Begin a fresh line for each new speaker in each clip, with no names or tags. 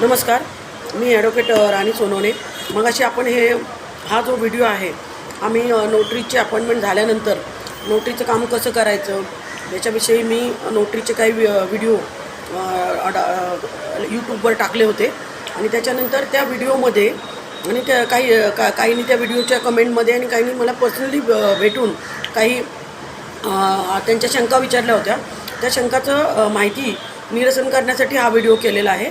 नमस्कार मी ॲडव्होकेट राणी सोनवणे. मग अशी आपण हे हा जो व्हिडिओ आहे आम्ही नोटरीची अपॉइंटमेंट झाल्यानंतर नोटरीचं काम कसं करायचं याच्याविषयी मी नोटरीचे काही वि- व्हिडिओ अडा- यूट्यूबवर टाकले होते. आणि त्याच्यानंतर त्या व्हिडिओमध्ये आणि त्या काही का काहींनी त्या व्हिडिओच्या कमेंटमध्ये आणि काहींनी मला पर्सनली भेटून काही त्यांच्या शंका विचारल्या होत्या. त्या शंकाचं माहिती निरसन करण्यासाठी हा व्हिडिओ केलेला आहे.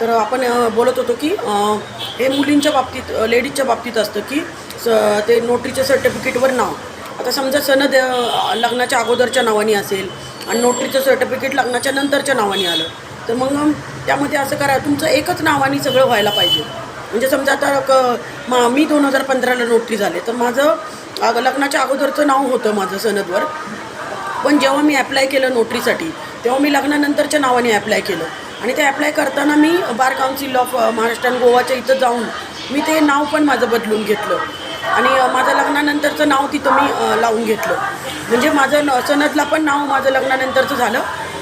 तर आपण बोलत होतो की हे मुलींच्या बाबतीत लेडीजच्या बाबतीत असतं की स ते नोटरीच्या सर्टिफिकेटवर नाव. आता समजा सनद लग्नाच्या अगोदरच्या नावाने असेल आणि नोटरीचं सर्टिफिकेट लग्नाच्या नंतरच्या नावाने आलं तर मग त्यामध्ये असं करा तुमचं एकच नावाने सगळं व्हायला पाहिजे. म्हणजे समजा आता क मा मी दोन हजार पंधराला नोटरी झाले तर माझं अग लग्नाच्या अगोदरचं नाव होतं माझं सनदवर. पण जेव्हा मी ॲप्लाय केलं नोटरीसाठी तेव्हा मी लग्नानंतरच्या नावाने ॲप्लाय केलं. आणि ते ॲप्लाय करताना मी बार काउन्सिल ऑफ महाराष्ट्र आणि गोवाच्या इथं जाऊन मी ते नाव पण माझं बदलून घेतलं. आणि माझं लग्नानंतरचं नाव तिथं मी लावून घेतलं. म्हणजे माझं न- सनदला पण नाव माझं लग्नानंतरचं झालं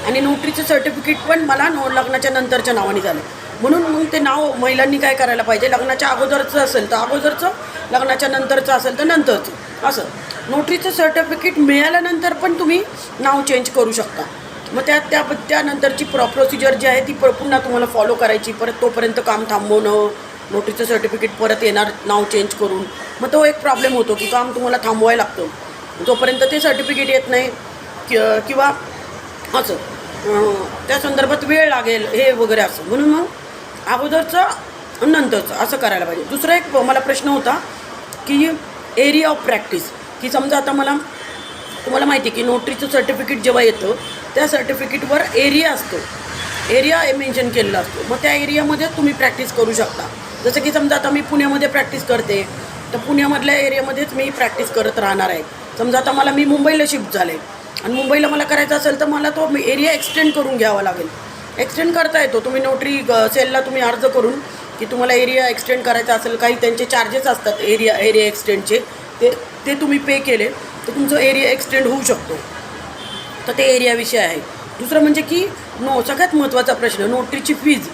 आणि नोटरीचं सर्टिफिकेट पण मला नो लग्नाच्या नंतरच्या नावाने झालं. म्हणून मग ते नाव महिलांनी काय करायला पाहिजे? लग्नाच्या अगोदरचं असेल तर अगोदरचं लग्नाच्या नंतरचं असेल तर नंतरचं. असं. नोटरीचं सर्टिफिकेट मिळाल्यानंतर पण तुम्ही नाव चेंज करू शकता. मग त्या त्या त्यानंतरची प्रॉ प्रोसिजर जी आहे ती प पुन्हा तुम्हाला फॉलो करायची. परत तोपर्यंत काम थांबवणं नोटीसचं सर्टिफिकेट परत येणार नाव चेंज करून. मग तो एक प्रॉब्लेम होतो की काम तुम्हाला थांबवायला लागतं. जोपर्यंत ते सर्टिफिकेट येत नाही कि- किंवा असं त्या संदर्भात वेळ लागेल हे वगैरे असं. म्हणून मग अगोदरचं नंतरचं असं करायला पाहिजे. दुसरा एक मला प्रश्न होता की एरिया ऑफ प्रॅक्टिस की समजा आता मला तुम्हाला माहिती आहे की नोटरीचं सर्टिफिकेट जेव्हा येतं त्या सर्टिफिकेटवर एरिया असतो. एरिया मेन्शन केलेला असतो. मग त्या एरियामध्ये तुम्ही प्रॅक्टिस करू शकता. जसं की समजा आता मी पुण्यामध्ये प्रॅक्टिस करते तर पुण्यामधल्या एरियामध्येच मी प्रॅक्टिस करत राहणार आहे. समजा आता मला मी मुंबईला शिफ्ट झाले. आणि मुंबईला मला करायचं असेल तर मला तो एरिया एक्सटेंड करून घ्यावा लागेल. एक्सटेंड करता येतो. तुम्ही नोटरी सेलला तुम्ही अर्ज करून की तुम्हाला एरिया एक्सटेंड करायचा असेल काही त्यांचे चार्जेस असतात एरिया एरिया एक्सटेंडचे ते ते तुम्ही पे केले तर तुमचं एरिया एक्सटेंड होऊ शकतो. तर ते एरियाविषयी आहे. दुसरं म्हणजे की नो सगळ्यात महत्त्वाचा प्रश्न नोटरीची फीज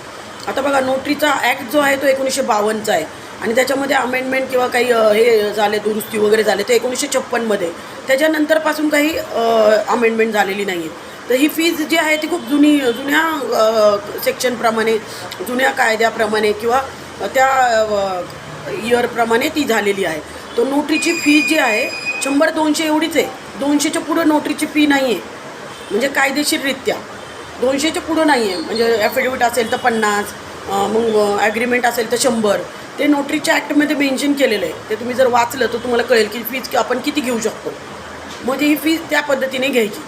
आता बघा नोटरीचा ॲक्ट जो आहे तो एकोणीसशे बावन्नचा आहे. आणि त्याच्यामध्ये अमेंडमेंट किंवा काही हे झाले दुरुस्ती वगैरे झाले ते एकोणीसशे छप्पनमध्ये. त्याच्यानंतरपासून काही अमेंडमेंट झालेली नाही आहे तर ही फीज जी आहे ती खूप जुनी जुन्या सेक्शनप्रमाणे जुन्या कायद्याप्रमाणे किंवा त्या इयरप्रमाणे ती झालेली आहे. तर नोटरीची फी जी आहे शंभर दोनशे एवढीच आहे. दोनशेच्या पुढं नोटरीची फी नाही आहे म्हणजे कायदेशीररित्या. दोनशेच्या पुढं नाही आहे म्हणजे ॲफिडेविट असेल तर पन्नास मग ॲग्रीमेंट असेल तर शंभर. ते नोटरीच्या ॲक्टमध्ये मेन्शन केलेलं आहे. ते तुम्ही जर वाचलं तर तुम्हाला कळेल की फीज आपण किती घेऊ शकतो. मग ही फीज त्या पद्धतीने घ्यायची.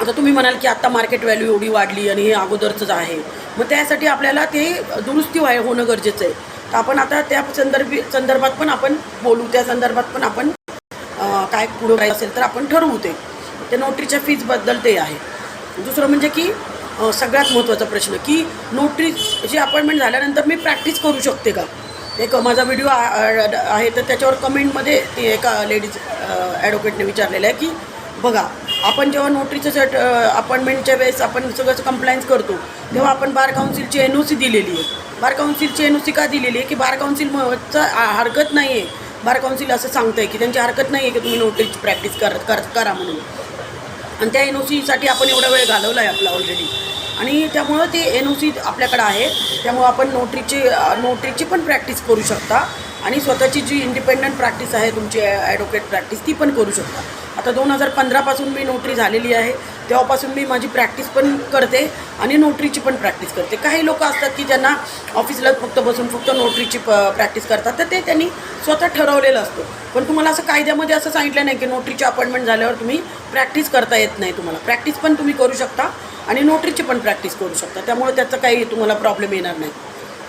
आता तुम्ही म्हणाल की आत्ता मार्केट व्हॅल्यू एवढी वाढली आणि हे अगोदरचंच आहे. मग त्यासाठी आपल्याला ते दुरुस्ती व्हाय होणं गरजेचं आहे. तर आपण आता त्या संदर्भी संदर्भात पण आपण बोलू. त्या संदर्भात पण आपण काय पुढं असेल तर आपण ठरवू ते. त्या नोटरीच्या फीजबद्दल ते आहे. दुसरं म्हणजे की सगळ्यात महत्त्वाचा प्रश्न की नोटरीची अपॉइंटमेंट झाल्यानंतर मी प्रॅक्टिस करू शकते का? एक माझा व्हिडिओ आहे तर त्याच्यावर कमेंटमध्ये ती एका लेडीज ॲडव्होकेटने विचारलेलं आहे की बघा आपण जेव्हा नोटरीचं सर्ट अपॉइंटमेंटच्या वेळेस आपण सगळं कंप्लायन्स करतो तेव्हा आपण बार काउन्सिलची एन ओ सी दिलेली आहे. बार काउन्सिलची एन ओ सी का दिलेली आहे? की बार काउन्सिलचा हरकत नाही आहे बार काउन्सिल असं सांगतं आहे की त्यांची हरकत नाही आहे की तुम्ही नोटरीची प्रॅक्टिस कर करा म्हणून. आणि त्या एन ओ सीसाठी आपण एवढा वेळ घालवला आहे आपला ऑलरेडी आणि त्यामुळं ते एन ओ सी आपल्याकडं आहे. त्यामुळं आपण नोटरीची नोटरीची पण प्रॅक्टिस करू शकता. आणि स्वतःची जी इंडिपेंडंट प्रॅक्टिस आहे तुमची ॲडव्होकेट प्रॅक्टिस ती पण करू शकता. आता दोन हजार पंधरापासून मी नोटरी झालेली आहे. तेव्हापासून मी माझी प्रॅक्टिस पण करते आणि नोटरीची पण प्रॅक्टिस करते. काही लोक असतात की ज्यांना ऑफिसला फक्त बसून फक्त नोटरीची प प्रॅक्टिस करतात तर ते त्यांनी स्वतः ठरवलेलं असतं. पण तुम्हाला असं कायद्यामध्ये असं सांगितलं नाही की नोटरीची अपॉइंटमेंट झाल्यावर तुम्ही प्रॅक्टिस करता येत नाही तुम्हाला. प्रॅक्टिस पण तुम्ही करू शकता आणि नोटरीची पण प्रॅक्टिस करू शकता. त्यामुळे त्याचा काही तुम्हाला प्रॉब्लेम येणार नाही.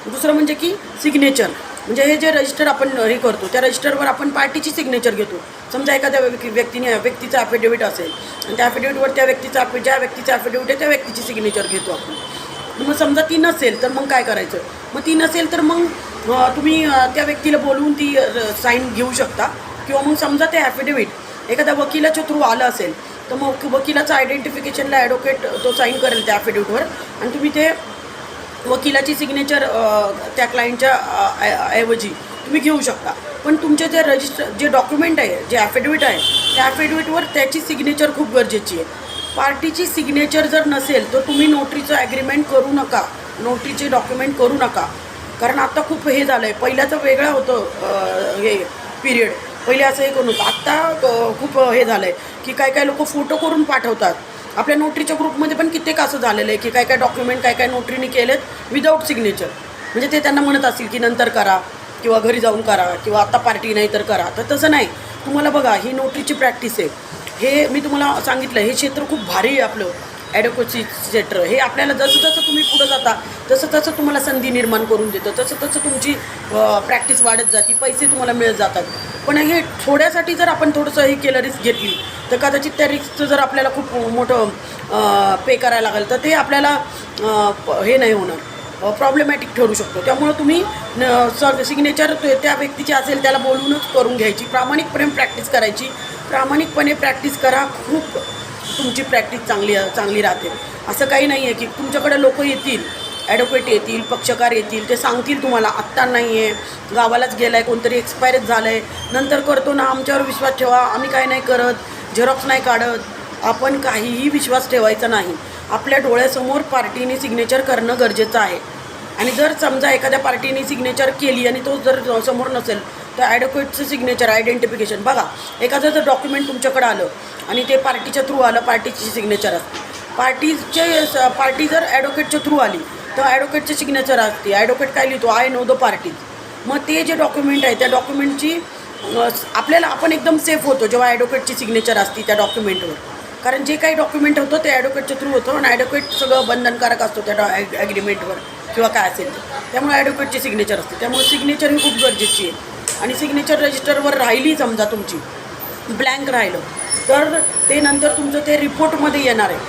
दुसरं म्हणजे की सिग्नेचर. म्हणजे हे जे रजिस्टर आपण हे करतो त्या रजिस्टरवर आपण पार्टीची सिग्नेचर घेतो. समजा एखाद्या व्यक्ती व्यक्तीने व्यक्तीचं ॲफिडेविट असेल आणि त्या ॲफिडेविटवर त्या व्यक्तीचा ज्या व्यक्तीचं ॲफिडेविट आहे त्या व्यक्तीची सिग्नेचर घेतो आपण. मग समजा ती नसेल तर मग काय करायचं? मग ती नसेल तर मग तुम्ही त्या व्यक्तीला बोलवून ती साईन घेऊ शकता. किंवा मग समजा ते ॲफिडेविट एखाद्या वकिलाच्या थ्रू आलं असेल तर मग वकिलाचं आयडेंटिफिकेशनला ॲडव्होकेट तो साईन करेल त्या ॲफिडेविटवर आणि तुम्ही ते वकिलाची सिग्नेचर त्या क्लायंटच्या ऐवजी तुम्ही घेऊ शकता. पण तुमचे जे रजिस्टर जे डॉक्युमेंट आहे जे ॲफिडेविट आहे त्या ॲफिडेविटवर त्याची सिग्नेचर खूप गरजेची आहे. पार्टीची सिग्नेचर जर नसेल तर तुम्ही नोटरीचं ॲग्रीमेंट करू नका. नोटरीचे डॉक्युमेंट करू नका. कारण आत्ता खूप हे झालं आहे पहिल्याचं वेगळं होतं हे पिरियड पहिले असं हे करून होतं आत्ता खूप हे झालं आहे की काय काय लोक फोटो करून पाठवतात. आपल्या नोटरीच्या ग्रुपमध्ये पण कित्येक असं झालेलं आहे की काय काय डॉक्युमेंट काय काय नोटरीने केलेत विदाऊट सिग्नेचर म्हणजे ते त्यांना म्हणत असतील की नंतर करा किंवा घरी जाऊन करा किंवा आता पार्टी नाही तर करा. तर तसं नाही. तुम्हाला बघा ही नोटरीची प्रॅक्टिस आहे. हे मी तुम्हाला सांगितलं हे क्षेत्र खूप भारी आहे आपलं. ॲडोकोची सेटर हे आपल्याला जसं जसं तुम्ही पुढं जाता तसं तसं तुम्हाला संधी निर्माण करून देतं. तसं तसं तुमची प्रॅक्टिस वाढत जाते पैसे तुम्हाला मिळत जातात. पण हे थोड्यासाठी जर आपण थोडंसं हे केलं रिस्क घेतली तर कदाचित त्या रिस्कचं जर आपल्याला खूप मोठं पे करायला लागेल तर ते आपल्याला प- हे नाही होणार. प्रॉब्लेमॅटिक ठरू शकतो. त्यामुळं तुम्ही सर सिग्नेचर त्या व्यक्तीची असेल त्याला बोलूनच करून घ्यायची. प्रामाणिकपणे प्रॅक्टिस करायची. प्रामाणिकपणे प्रॅक्टिस करा. खूप तुमची प्रॅक्टिस चांगली चांगली राहते. असं काही नाही आहे की तुमच्याकडे लोक येतील ॲडव्होकेट येतील पक्षकार येतील ते सांगतील तुम्हाला आत्ता नाही आहे गावालाच गेला आहे कोणतरी एक्सपायरच झालं आहे नंतर करतो ना आमच्यावर विश्वास ठेवा आम्ही काय नाही करत झेरॉक्स नाही काढत. आपण काहीही विश्वास ठेवायचा नाही. आपल्या डोळ्यासमोर पार्टीने सिग्नेचर करणं गरजेचं आहे. आणि जर समजा एखाद्या पार्टीने सिग्नेचर केली आणि तो जर समोर नसेल तर ॲडोकेटचं सिग्नेचर आयडेंटिफिकेशन बघा एखादं जर डॉक्युमेंट तुमच्याकडे आलं आणि ते पार्टीच्या थ्रू आलं पार्टीची सिग्नेचर असते. पार्टीचे पार्टी जर ॲडव्होकेटच्या थ्रू आली तर ॲडव्होकेटचे सिग्नेचर असते. ॲडव्होकेट काय लिहितो? आय नो द पार्टी मग ते जे डॉक्युमेंट आहे त्या डॉक्युमेंटची आपल्याला आपण एकदम सेफ होतो जेव्हा ॲडव्होकेटची सिग्नेचर असते त्या डॉक्युमेंटवर कारण जे काही डॉक्युमेंट होतं ते ॲडव्होकेटच्या थ्रू होतं आणि ॲडव्होकेट सगळं बंधनकारक असतो त्या डॉ ॲग्रीमेंटवर किंवा काय असेल त्यामुळे ॲडव्होकेटची सिग्नेचर असते. त्यामुळे सिग्नेचर ही खूप गरजेची आहे. आणि सिग्नेचर रजिस्टरवर राहिली समजा तुमची. ब्लँक राहिलं. तर ते नंतर तुमचं ते रिपोर्टमध्ये येणार आहे.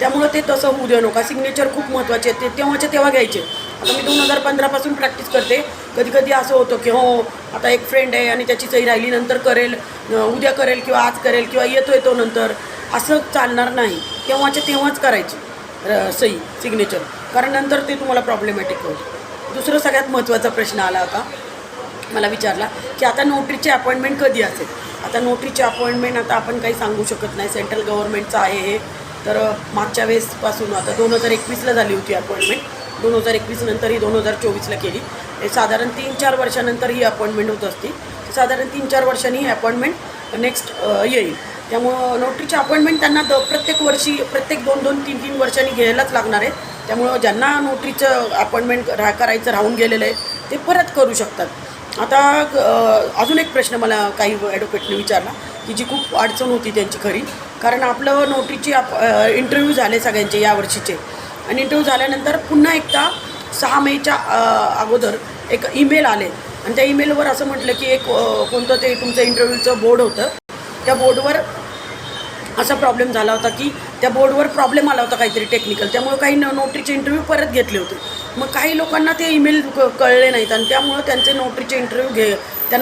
त्यामुळं ते तसं होऊ देऊ नका सिग्नेचर खूप महत्त्वाचे आहे ते तेव्हाचे तेव्हा घ्यायचे. आता मी दोन हजार पंधरापासून प्रॅक्टिस करते. कधी कधी असं होतं की हो आता एक फ्रेंड आहे आणि त्याची सही राहिली नंतर करेल उद्या करेल किंवा आज करेल किंवा येतो येतो नंतर. असं चालणार नाही. तेव्हाच्या तेव्हाच करायची र- सही सिग्नेचर कारण नंतर ते तुम्हाला प्रॉब्लेमॅटिक होईल. दुसरं सगळ्यात महत्त्वाचा प्रश्न आला होता. मला विचारला की आता नोटरीची अपॉइंटमेंट कधी असेल? आता नोटरीची अपॉइंटमेंट आता आपण काही सांगू शकत नाही. सेंट्रल गव्हर्नमेंटचं आहे हे. तर मागच्या वेळेसपासून आता दोन हजार एकवीसला झाली होती अपॉइंटमेंट. दोन हजार एकवीस नंतर ही दोन हजार चोवीसला केली. साधारण तीन चार वर्षानंतर ही अपॉइंटमेंट होत असते. साधारण तीन चार वर्षांनी ही अपॉइंटमेंट नेक्स्ट येईल. त्यामुळं नोटरीची अपॉइंटमेंट त्यांना द प्रत्येक वर्षी प्रत्येक दोन दोन तीन तीन वर्षांनी घ्यायलाच लागणार आहे. त्यामुळं ज्यांना नोटरीचं अपॉइंटमेंट रा करायचं राहून गेलेलं आहे ते परत करू शकतात. आता अजून एक प्रश्न मला काही ॲडव्होकेटने विचारला की जी खूप अडचण होती त्यांची खरी. कारण आपलं नोटीची आप इंटरव्ह्यू झाले सगळ्यांचे यावर्षीचे आणि इंटरव्ह्यू झाल्यानंतर पुन्हा एकदा सहा मेच्या अगोदर एक ईमेल आले. आणि त्या ईमेलवर असं म्हटलं की एक कोणतं ते तुमचं इंटरव्ह्यूचं बोर्ड होतं. त्या बोर्डवर असा प्रॉब्लेम झाला होता की त्या बोर्डवर प्रॉब्लेम आला होता काहीतरी टेक्निकल त्यामुळे काही न नोटरीचे इंटरव्ह्यू परत घेतले होते. मग काही लोकांना ते ईमेल कळले नाहीत आणि त्यामुळं त्यांचे नोटरीचे इंटरव्ह्यू घे त्यांना